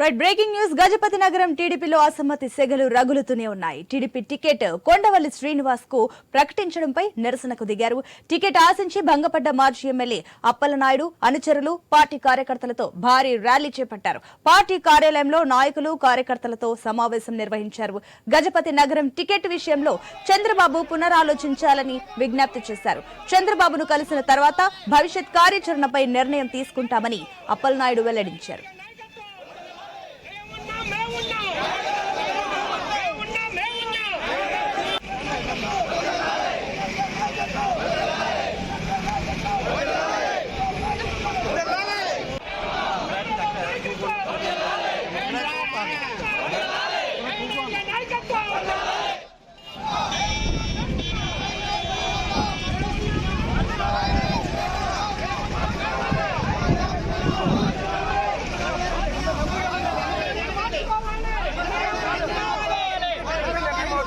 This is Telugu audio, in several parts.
Right breaking news. గజపతి నగరం టీడీపీలో అసమ్మతి సెగలు రగులుతూనే ఉన్నాయి. టీడీపీ టికెట్ కొండవల్లి శ్రీనివాస్కు ప్రకటించడంపై నిరసనకు దిగారు. టికెట్ ఆశించి భంగపడ్డ మాజీ ఎమ్మెల్యే అప్పలనాయుడు అనుచరులు పార్టీ కార్యకర్తలతో భారీ ర్యాలీ చేపట్టారు. పార్టీ కార్యాలయంలో నాయకులు కార్యకర్తలతో సమావేశం నిర్వహించారు. గజపతి నగరం టికెట్ విషయంలో చంద్రబాబు పునరాలోచించాలని విజ్ఞప్తి చేశారు. చంద్రబాబును కలిసిన తర్వాత భవిష్యత్ కార్యాచరణపై నిర్ణయం తీసుకుంటామని అప్పలనాయుడు వెల్లడించారు. మా క-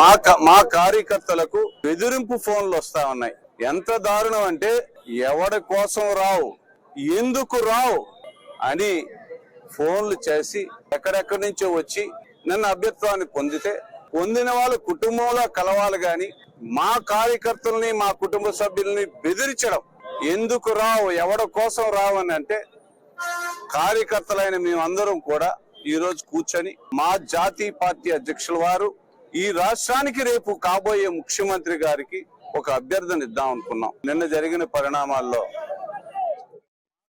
మా మా కార్యకర్తలకు బెదిరింపు ఫోన్లు వస్తా ఉన్నాయి. ఎంత దారుణం అంటే ఎవడి కోసం రావు? ఎందుకు రావు? అని ఫోన్లు చేసి ఎక్కడెక్కడి నుంచో వచ్చి నన్ను అభ్యర్థాన్ని పొందితే పొందిన వాళ్ళు కుటుంబంలో కలవాలి గాని మా కార్యకర్తల్ని మా కుటుంబ సభ్యుల్ని బెదిరించడం. ఎందుకు రావు? ఎవడ కోసం రావు అని అంటే కార్యకర్తలైన మేమందరం కూడా ఈ రోజు కూర్చొని మా జాతీయ పార్టీ అధ్యక్షుల వారు ఈ రాష్ట్రానికి రేపు కాబోయే ముఖ్యమంత్రి గారికి ఒక అభ్యర్థన ఇద్దాం అనుకున్నాం. నిన్న జరిగిన పరిణామాల్లో